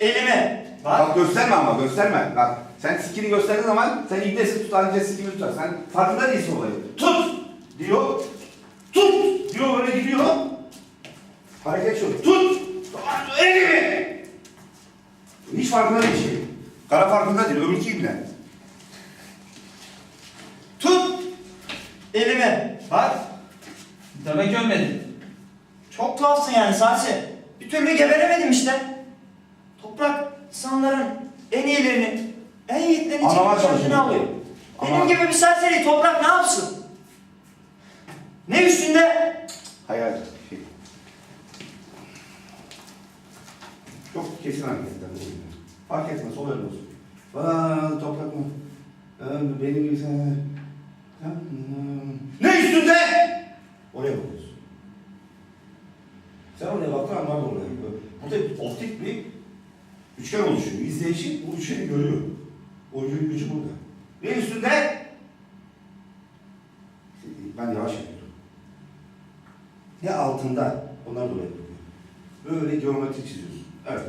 elimi. Bak. Bak gösterme ama gösterme. Bak sen sikini gösterdiğin zaman sen ibnesi tut anca sikini tutar. Sen farkında değilsin olayı. Tut diyor. Tut diyor böyle gidiyor. Hareket şu. Tut. Elimi. Hiç farkında değil şey. Kara farkında değil. Öbürkü ibne. Tut. Elimi. Bak. Demek ölmedin. Çok tuhafsın yani Sarsi. Bir türlü geberemedim işte. Toprak insanların en iyilerini, en yiğitlerini çekip çalışıyorum. alıyor. Benim Ama- gibi bir serseri toprak ne yapsın? Ne üstünde? Hayal. Şey. Çok kesin hareketler bu. Fark etmez, el olsun. Bana toprak mı? Ee, Benim gibi sen... Ne üstünde? Oraya bakıyorsun. Sen oraya baktın da oraya. Burada optik bir üçgen oluşuyor. İzleyici bu üçgeni görüyor. Oyuncunun gücü burada. Ne üstünde? Ben yavaş yapıyorum. Ne altında, onlar da oraya bakıyor. Böyle geometri çiziyorsun. Evet.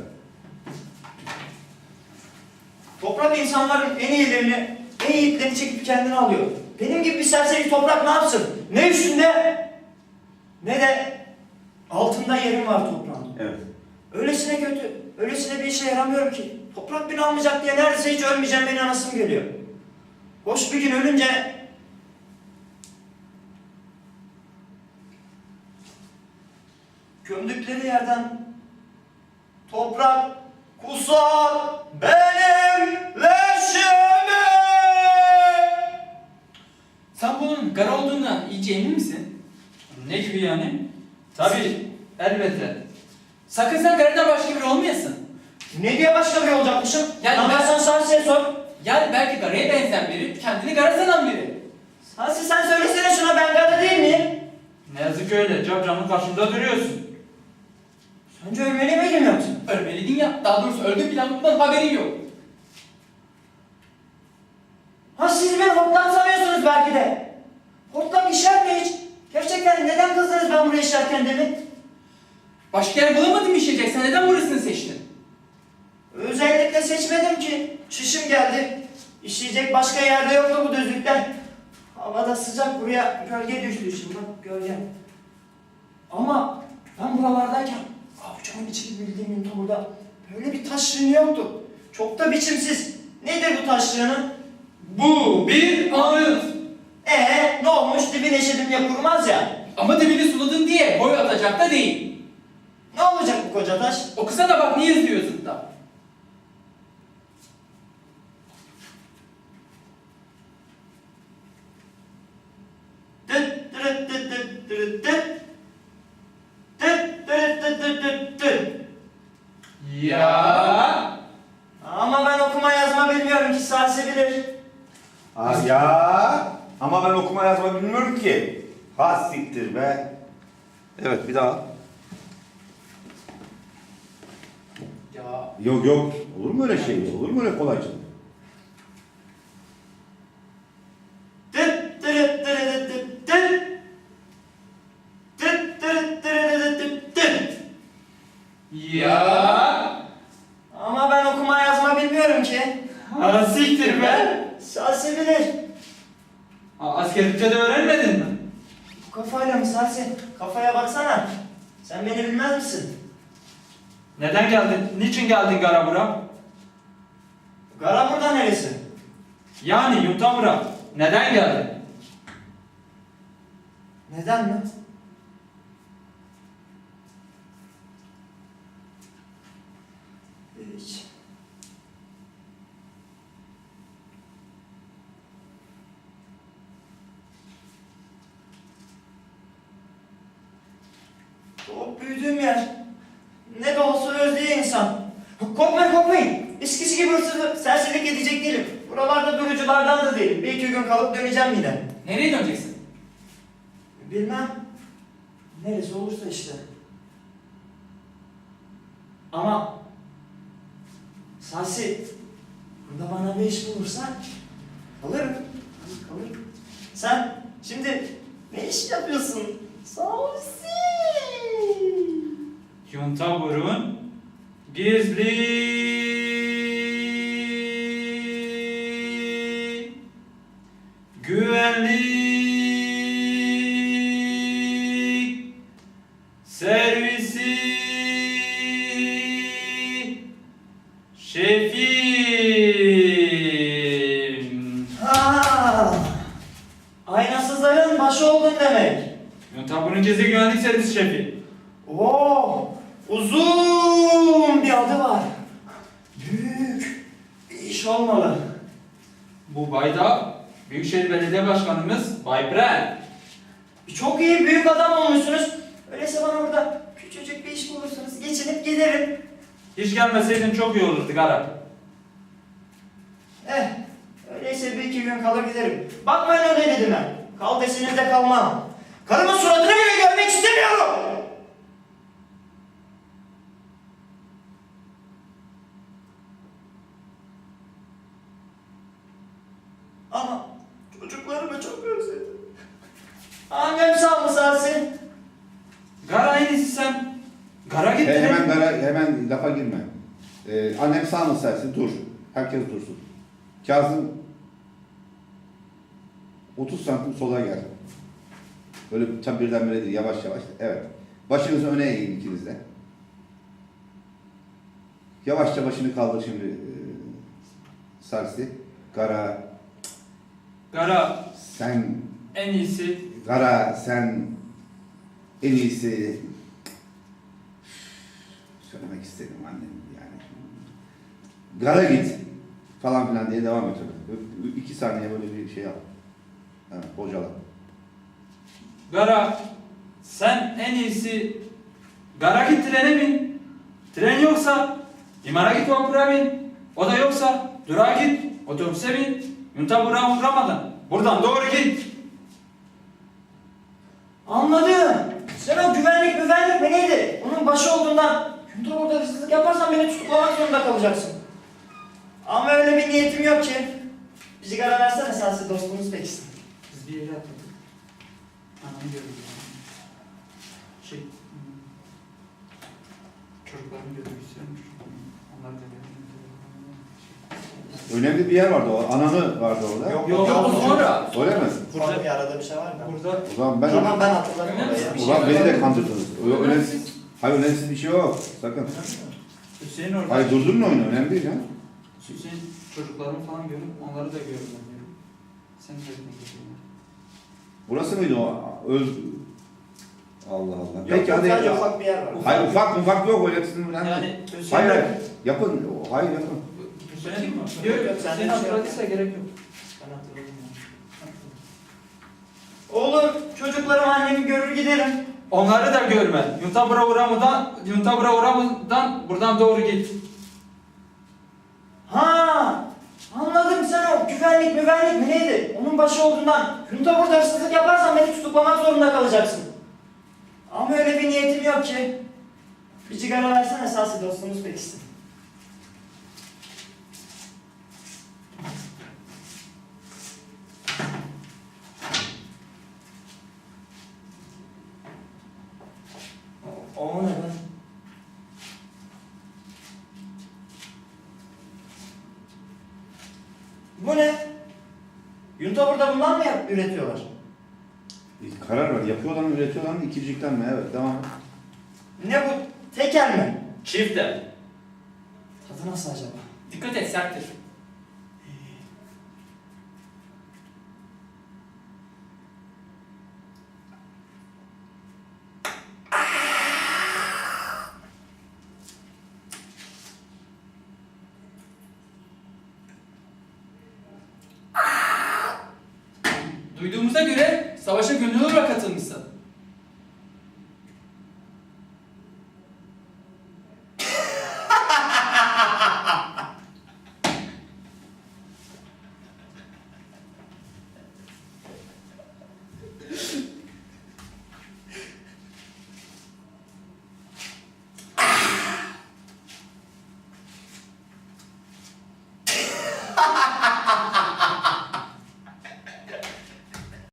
Toprak insanların en iyilerini, en yiğitlerini çekip kendine alıyor. Benim gibi bir serseri toprak ne yapsın? Ne üstünde ne de altında yerim var toprağın. Evet. Öylesine kötü, öylesine bir işe yaramıyorum ki. Toprak beni almayacak diye neredeyse hiç ölmeyeceğim beni anasım geliyor. Hoş bir gün ölünce gömdükleri yerden toprak kusar benim leşimi. Sen bunun kara olduğundan iyice emin misin? Ne gibi yani? Tabii, elbette. Sakın sen karadan başka biri olmayasın. Ne diye başka biri olacakmışım? Yani ben ben- sana Sarsi'ye sor. Yani belki karaya benzeyen biri, kendini kara sanan biri. Sarsi sen söylesene şuna ben garda değil miyim? Ne yazık ki öyle, camın karşımda duruyorsun. Sence ölmeli miydim yoksa? Ölmeliydin ya, daha doğrusu öldü bile ama bundan haberin yok. Ha siz beni hortlan sanıyorsunuz belki de. Hortlak işer mi hiç? Gerçekten neden kızdınız ben buraya işerken demin? Başka yer bulamadın mı işleyecek, sen neden burasını seçtin? Özellikle seçmedim ki. Çişim geldi. İşleyecek başka yerde yoktu bu düzlükten. Havada sıcak buraya gölge düştü şimdi bak gölge. Ama ben buralardayken avucumun içini bildiğim burada böyle bir taşrığın yoktu. Çok da biçimsiz. Nedir bu taşrığının? Bu bir anıt. Ee ne olmuş dibine eşedim ya kurmaz ya. Ama dibini suladın diye boy atacak da değil. Ne olacak bu koca taş? O kısa da bak tıt tıt tıt. Ya. Ama ben okuma yazma bilmiyorum ki Sarsi bilir. Ha, ya ama ben okuma yazma bilmiyorum ki. Ha siktir be. Evet bir daha. Yok yok. Olur mu öyle şey? Olur mu öyle kolayca? Tıt tırıt tırıt tıt tıt. Tıt tırıt tırıt tıt tıt. Ya. Ama ben okuma yazma bilmiyorum ki. Ha siktir be. Sarsi bilir. Ha, askerlikte de öğrenmedin mi? Bu kafayla mı Sarsi? Kafaya baksana. Sen beni bilmez misin? Neden geldin? Niçin geldin Garabura? Gara burada neresi? Yani Yutamura. Neden geldin? Neden mi? Hiç. Doğup büyüdüğüm yer. Ne de olsa özlüyor insan. Korkmayın korkmayın. Eskisi gibi hırsızlık, serserilik edecek değilim. Buralarda duruculardan da değilim. Bir iki gün kalıp döneceğim yine. Nereye döneceksin? Bilmem. Neresi olursa işte. Ama Sasi burada bana bir iş bulursan kalırım. Kalırım. Sen şimdi ne iş yapıyorsun? Sasi. Yuntabur'un gizli, güvenlik, servisi, şefim. Ha, aynasızların başı oldun demek. Taburun gizli güvenlik servis şefi. Oo, uzun bir adı var. Büyük olmalı. Bu bayda Büyükşehir Belediye Başkanımız Bay Brel. Çok iyi büyük adam olmuşsunuz. Öyleyse bana burada küçücük bir iş bulursanız geçinip giderim. Hiç gelmeseydin çok iyi olurdu Gara. Eh, öyleyse bir iki gün kalır giderim. Bakmayın öyle dedim ben. Kal deseniz de kalmam. Karımın suratını bile görmek istemiyorum. Ama çocuklarımı çok özledim. Annem sağ mı sensin? Gara en iyisi sen. Gara git He- dedim. hemen gara, hemen lafa girme. Ee, annem sağ mı sersin? Dur. Herkes dursun. Kazım 30 santim sola gel. Böyle tam birdenbire değil, yavaş yavaş. Evet. Başınızı öne eğin ikiniz de. Yavaşça başını kaldır şimdi e, Sarsi. Gara, Gara sen, en iyisi. Gara, sen en iyisi söylemek istedim annem yani. Gara git falan filan diye devam öyle. İki saniye böyle bir şey yap. Evet, bocala. Gara sen en iyisi Gara git trene bin. Tren yoksa limana git vapura bin. O da yoksa durağa git otobüse bin. Yunta burağa uğramadan. Buradan doğru git. Anladım. Sen o güvenlik güvenlik mi neydi? Onun başı olduğundan Yuntor orada hırsızlık yaparsan beni tutuklamak zorunda kalacaksın. Ama öyle bir niyetim yok ki. Bir sigara versene sensiz dostumuz peksin. Biz bir yere atladık. Anamı gördük. Şey... hmm, Çocuklarını gördük istiyormuş. Onlar da geldi. Önemli bir yer vardı o. Ananı vardı orada. Yok, Yok yok sonra. Öyle mi? Burada bir arada bir şey var da. Burada O zaman ben Tamam ben şey zaman beni de kandırdınız. Önemsiz. Hayır önemsiz bir şey yok. Sakın. Hüseyin orada. Hayır durdurun oyunu. Önemli değil ya. Hüseyin çocuklarını falan görüp onları da görüyorum. Sen de ne görüyorsun? Burası mıydı o? Öz... Allah Allah. Yok, Peki hadi. sadece ufak bir yer var. Hayır ufak ufak yok öyle sizin. Yani Hüseyin Hayır hayır. Yapın. Hayır yapın. Hüseyin Yok, Yok yok, sen şey hatırladıysa gerek yok. Ben hatırladım ya. Olur, çocuklarım annemi görür giderim. Onları da görme. Yuntabura uğramadan, Yuntabura uğramadan buradan doğru git. Ha, anladım sen o güvenlik güvenlik mi neydi? Onun başı olduğundan Yunta burada hırsızlık yaparsan beni tutuklamak zorunda kalacaksın. Ama öyle bir niyetim yok ki. Bir sigara versene esası dostumuz peksin. Yunta burada bundan mı yap- üretiyorlar? Karar ver. Yapıyorlar mı üretiyorlar mı? İkicilikten mi? Evet devam et. Ne bu? Tekel mi? Çifte. Tadı nasıl acaba? Dikkat et serttir. Duyduğumuza göre savaşa gönüllü olarak katılmışsın.